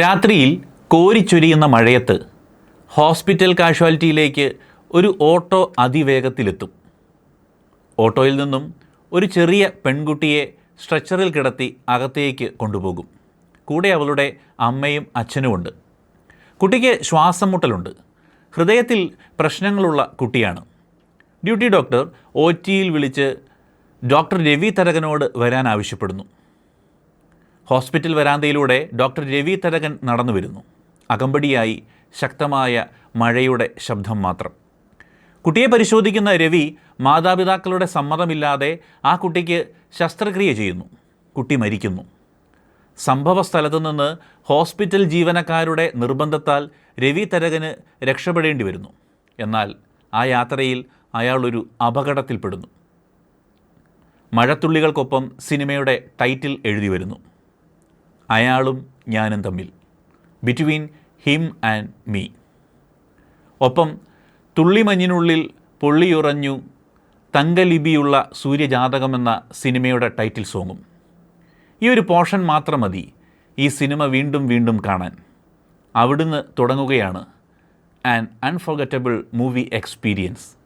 രാത്രിയിൽ കോരിച്ചൊരിയുന്ന മഴയത്ത് ഹോസ്പിറ്റൽ കാഷ്വാലിറ്റിയിലേക്ക് ഒരു ഓട്ടോ അതിവേഗത്തിലെത്തും. ഓട്ടോയിൽ നിന്നും ഒരു ചെറിയ പെൺകുട്ടിയെ സ്ട്രെച്ചറിൽ കിടത്തി അകത്തേക്ക് കൊണ്ടുപോകും. കൂടെ അവളുടെ അമ്മയും അച്ഛനുമുണ്ട്. കുട്ടിക്ക് ശ്വാസം മുട്ടലുണ്ട് ഹൃദയത്തിൽ പ്രശ്നങ്ങളുള്ള കുട്ടിയാണ്. ഡ്യൂട്ടി ഡോക്ടർ ഒ ടിയിൽ വിളിച്ച് ഡോക്ടർ രവി തരകനോട് വരാൻ ആവശ്യപ്പെടുന്നു. ഹോസ്പിറ്റൽ വരാന്തയിലൂടെ ഡോക്ടർ രവി തരകൻ നടന്നു വരുന്നു അകമ്പടിയായി ശക്തമായ മഴയുടെ ശബ്ദം മാത്രം. കുട്ടിയെ പരിശോധിക്കുന്ന രവി മാതാപിതാക്കളുടെ സമ്മതമില്ലാതെ ആ കുട്ടിക്ക് ശസ്ത്രക്രിയ ചെയ്യുന്നു. കുട്ടി മരിക്കുന്നു. സംഭവ സ്ഥലത്തു നിന്ന് ഹോസ്പിറ്റൽ ജീവനക്കാരുടെ നിർബന്ധത്താൽ രവി തരകന് രക്ഷപ്പെടേണ്ടി വരുന്നു. എന്നാൽ ആ യാത്രയിൽ അയാൾ ഒരു അപകടത്തിൽപ്പെടുന്നു. മഴത്തുള്ളികൾക്കൊപ്പം സിനിമയുടെ ടൈറ്റിൽ എഴുതി വരുന്നു. അയാളും ഞാനും തമ്മിൽ. ബിറ്റ്വീൻ ഹിം ആൻഡ് മീ ഒപ്പം തുള്ളിമഞ്ഞിനുള്ളിൽ പൊള്ളിയുറഞ്ഞു തങ്കലിപിയുള്ള സൂര്യജാതകമെന്ന സിനിമയുടെ ടൈറ്റിൽ സോങ്ങും. ഈ ഒരു പോർഷൻ മാത്രം മതി ഈ സിനിമ വീണ്ടും വീണ്ടും കാണാൻ. അവിടുന്ന് തുടങ്ങുകയാണ് ആൻ അൺഫോർഗറ്റബിൾ മൂവി എക്സ്പീരിയൻസ്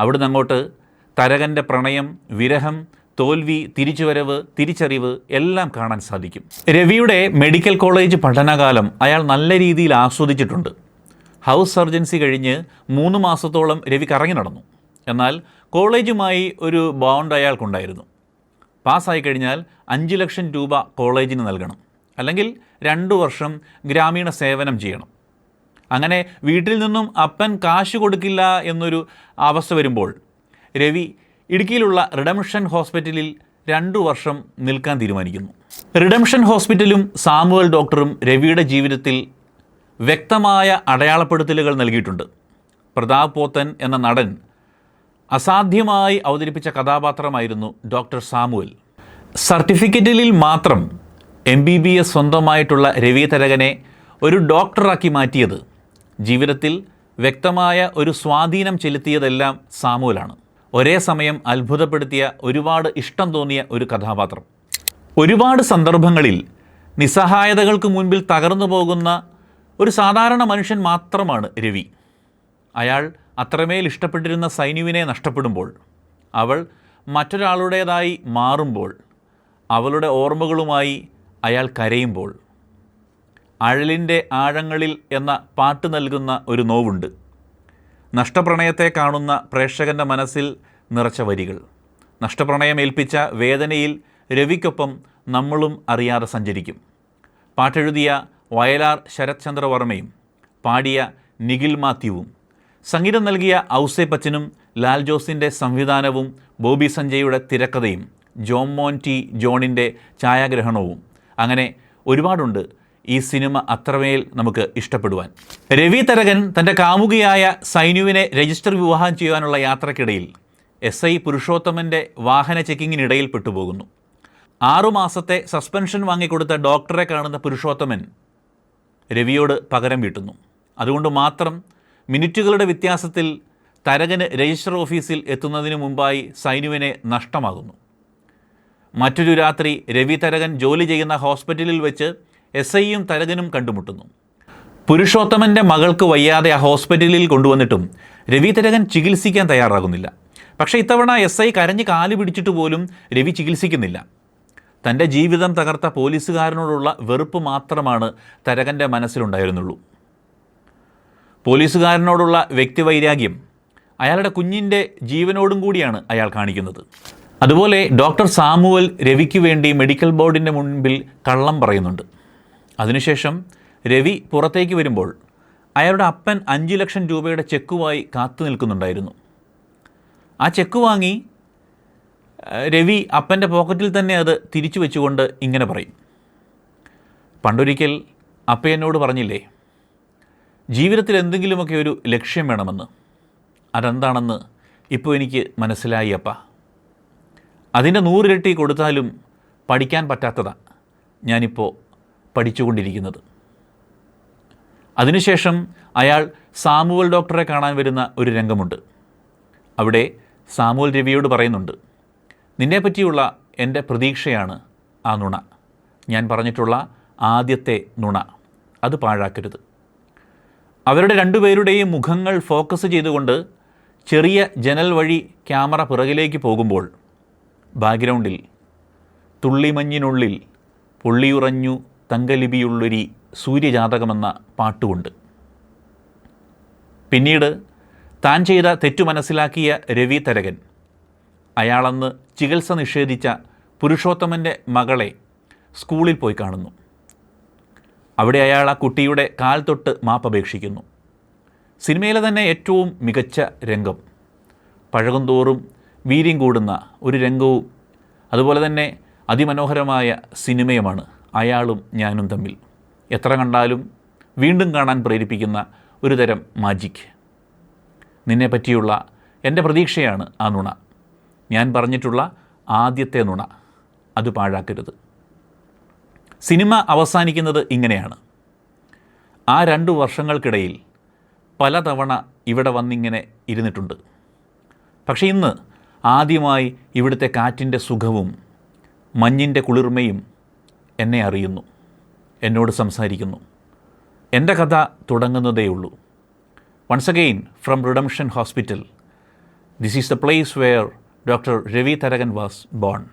അവിടുന്ന് അങ്ങോട്ട് തരകന്റെ പ്രണയം വിരഹം തോൽവി തിരിച്ചുവരവ് തിരിച്ചറിവ് എല്ലാം കാണാൻ സാധിക്കും. രവിയുടെ മെഡിക്കൽ കോളേജ് പഠനകാലം അയാൾ നല്ല രീതിയിൽ ആസ്വദിച്ചിട്ടുണ്ട്. ഹൗസ് സർജൻസി കഴിഞ്ഞ് മൂന്ന് മാസത്തോളം രവി കറങ്ങി നടന്നു. എന്നാൽ കോളേജുമായി ഒരു ബോണ്ട് അയാൾക്കുണ്ടായിരുന്നു. പാസ്സായി കഴിഞ്ഞാൽ അഞ്ച് ലക്ഷം രൂപ കോളേജിന് നൽകണം. അല്ലെങ്കിൽ രണ്ട് വർഷം ഗ്രാമീണ സേവനം ചെയ്യണം. അങ്ങനെ വീട്ടിൽ നിന്നും അപ്പൻ കാശ് കൊടുക്കില്ല എന്നൊരു അവസ്ഥ വരുമ്പോൾ രവി ഇടുക്കിയിലുള്ള റിഡംഷൻ ഹോസ്പിറ്റലിൽ രണ്ടു വർഷം നിൽക്കാൻ തീരുമാനിക്കുന്നു. റിഡംഷൻ ഹോസ്പിറ്റലും സാമുവൽ ഡോക്ടറും രവിയുടെ ജീവിതത്തിൽ വ്യക്തമായ അടയാളപ്പെടുത്തലുകൾ നൽകിയിട്ടുണ്ട്. പ്രതാപ് പോത്തൻ എന്ന നടൻ അസാധ്യമായി അവതരിപ്പിച്ച കഥാപാത്രമായിരുന്നു ഡോക്ടർ സാമുവൽ. സർട്ടിഫിക്കറ്റിൽ മാത്രം എം ബി ബി എസ് സ്വന്തമായിട്ടുള്ള രവി തരകനെ ഒരു ഡോക്ടറാക്കി മാറ്റിയത് ജീവിതത്തിൽ വ്യക്തമായ ഒരു സ്വാധീനം ചെലുത്തിയതെല്ലാം സാമുവലാണ്. ഒരേ സമയം അത്ഭുതപ്പെടുത്തിയ ഒരുപാട് ഇഷ്ടം തോന്നിയ ഒരു കഥാപാത്രം. ഒരുപാട് സന്ദർഭങ്ങളിൽ നിസ്സഹായതകൾക്ക് മുൻപിൽ തകർന്നു പോകുന്ന ഒരു സാധാരണ മനുഷ്യൻ മാത്രമാണ് രവി. അയാൾ അത്രമേൽ ഇഷ്ടപ്പെട്ടിരുന്ന സൈനുവിനെ നഷ്ടപ്പെടുമ്പോൾ അവൾ മറ്റൊരാളുടേതായി മാറുമ്പോൾ അവളുടെ ഓർമ്മകളുമായി അയാൾ കരയുമ്പോൾ അഴലിന്റെ ആഴങ്ങളിൽ എന്ന പാട്ട് നൽകുന്ന ഒരു നോവുണ്ട്. നഷ്ടപ്രണയത്തെ കാണുന്ന പ്രേക്ഷകന്റെ മനസ്സിൽ നിറച്ച വരികൾ. നഷ്ടപ്രണയം ഏൽപ്പിച്ച വേദനയിൽ രവിക്കൊപ്പം നമ്മളും അറിയാതെ സഞ്ചരിക്കും. പാട്ടെഴുതിയ വയലാർ ശരത്ചന്ദ്രവർമ്മയും പാടിയ നിഖിൽ മാത്യുവും സംഗീതം നൽകിയ ഔസേപ്പച്ചനും ലാൽ ജോസിന്റെ സംവിധാനവും ബോബി സഞ്ജയുടെ തിരക്കഥയും ജോം മോൻ ടി ജോണിന്റെ ഛായാഗ്രഹണവും. അങ്ങനെ ഒരുപാടുണ്ട് ഈ സിനിമ അത്രമേൽ നമുക്ക് ഇഷ്ടപ്പെടുവാൻ. രവി തരകൻ തന്റെ കാമുകിയായ സൈനുവിനെ രജിസ്റ്റർ വിവാഹം ചെയ്യുവാനുള്ള യാത്രക്കിടയിൽ എസ് ഐ പുരുഷോത്തമന്റെ വാഹന ചെക്കിങ്ങിനിടയിൽ പെട്ടുപോകുന്നു. ആറുമാസത്തെ സസ്പെൻഷൻ വാങ്ങിക്കൊടുത്ത ഡോക്ടറെ കാണുന്ന പുരുഷോത്തമൻ രവിയോട് പകരം വീട്ടുന്നു. അതുകൊണ്ട് മാത്രം മിനിറ്റുകളുടെ വ്യത്യാസത്തിൽ തരകന് രജിസ്റ്റർ ഓഫീസിൽ എത്തുന്നതിന് മുമ്പായി സൈനുവിനെ നഷ്ടമാകുന്നു. മറ്റൊരു രാത്രി രവി തരകൻ ജോലി ചെയ്യുന്ന ഹോസ്പിറ്റലിൽ വെച്ച് എസ് ഐയും തരകനും കണ്ടുമുട്ടുന്നു. പുരുഷോത്തമന്റെ മകൾക്ക് വയ്യാതെ ആ ഹോസ്പിറ്റലിൽ കൊണ്ടുവന്നിട്ടും രവി തരകൻ ചികിത്സിക്കാൻ തയ്യാറാകുന്നില്ല. പക്ഷേ ഇത്തവണ എസ് ഐ കരഞ്ഞ് കാൽ പിടിച്ചിട്ട് പോലും രവി ചികിത്സിക്കുന്നില്ല. തന്റെ ജീവിതം തകർത്ത പോലീസുകാരനോടുള്ള വെറുപ്പ് മാത്രമാണ് തരകന്റെ മനസ്സിലുണ്ടായിരുന്നുള്ളൂ. പോലീസുകാരനോടുള്ള വ്യക്തിവൈരാഗ്യം അയാളുടെ കുഞ്ഞിന്റെ ജീവനോടും കൂടിയാണ് അയാൾ കാണിക്കുന്നത്. അതുപോലെ ഡോക്ടർ സാമുവൽ രവിക്ക് വേണ്ടി മെഡിക്കൽ ബോർഡിന്റെ മുൻപിൽ കള്ളം പറയുന്നുണ്ട്. അതിനുശേഷം രവി പുറത്തേക്ക് വരുമ്പോൾ അയാളുടെ അപ്പൻ അഞ്ച് ലക്ഷം രൂപയുടെ ചെക്കുമായി കാത്തു നിൽക്കുന്നുണ്ടായിരുന്നു. ആ ചെക്ക് വാങ്ങി രവി അപ്പന്റെ പോക്കറ്റിൽ തന്നെ അത് തിരിച്ചു വെച്ചുകൊണ്ട് ഇങ്ങനെ പറയും. പണ്ടൊരിക്കൽ അപ്പ എന്നോട് പറഞ്ഞില്ലേ ജീവിതത്തിൽ എന്തെങ്കിലുമൊക്കെ ഒരു ലക്ഷ്യം വേണമെന്ന്. അതെന്താണെന്ന് ഇപ്പോൾ എനിക്ക് മനസ്സിലായി അപ്പ. അതിന്റെ നൂറിരട്ടി കൊടുത്താലും പഠിക്കാൻ പറ്റാത്തതാണ് ഞാനിപ്പോൾ പഠിച്ചുകൊണ്ടിരിക്കുന്നത്. അതിനുശേഷം അയാൾ സാമുവൽ ഡോക്ടറെ കാണാൻ വരുന്ന ഒരു രംഗമുണ്ട്. അവിടെ സാമുവൽ രവിയോട് പറയുന്നുണ്ട് നിന്നെപ്പറ്റിയുള്ള എന്റെ പ്രതീക്ഷയാണ് ആ നുണ. ഞാൻ പറഞ്ഞിട്ടുള്ള ആദ്യത്തെ നുണ. അത് പാഴാക്കരുത്. അവരുടെ രണ്ടുപേരുടെയും മുഖങ്ങൾ ഫോക്കസ് ചെയ്തുകൊണ്ട് ചെറിയ ജനൽ വഴി ക്യാമറ പിറകിലേക്ക് പോകുമ്പോൾ ബാക്ക്ഗ്രൗണ്ടിൽ തുള്ളിമഞ്ഞിനുള്ളിൽ പൊള്ളിയുറഞ്ഞു തങ്കലിപിയുള്ളൊരി സൂര്യജാതകമെന്ന പാട്ടുകൊണ്ട്. പിന്നീട് താൻ ചെയ്ത തെറ്റു മനസ്സിലാക്കിയ രവി തരകൻ. അയാളന്ന് ചികിത്സ നിഷേധിച്ച പുരുഷോത്തമന്റെ മകളെ സ്കൂളിൽ പോയി കാണുന്നു. അവിടെ അയാൾ ആ കുട്ടിയുടെ കാൽ തൊട്ട് മാപ്പപേക്ഷിക്കുന്നു സിനിമയിലെ തന്നെ ഏറ്റവും മികച്ച രംഗം. പഴകുന്തോറും വീര്യം കൂടുന്ന ഒരു രംഗവും അതുപോലെ തന്നെ അതിമനോഹരമായ സിനിമയുമാണ് അയാളും ഞാനും തമ്മിൽ. എത്ര കണ്ടാലും വീണ്ടും കാണാൻ പ്രേരിപ്പിക്കുന്ന ഒരു തരം മാജിക് നിന്നെ പറ്റിയുള്ള എന്റെ പ്രതീക്ഷയാണ് ആ നുണ. ഞാൻ പറഞ്ഞിട്ടുള്ള ആദ്യത്തെ നുണ. അത് പാഴാക്കരുത്. സിനിമ അവസാനിക്കുന്നത് ഇങ്ങനെയാണ്. ആ രണ്ടു വർഷങ്ങൾക്കിടയിൽ പലതവണ ഇവിടെ വന്നിങ്ങനെ ഇരുന്നിട്ടുണ്ട്. പക്ഷേ ഇന്ന് ആദ്യമായി ഇവിടുത്തെ കാറ്റിന്റെ സുഖവും മഞ്ഞിന്റെ കുളിർമയും എന്നെ അറിയുന്നു. എന്നോട് സംസാരിക്കുന്നു. എന്റെ കഥ തുടങ്ങുന്നതേയുള്ളൂ once again from redemption hospital this is the place where doctor Ravi Tharakan was born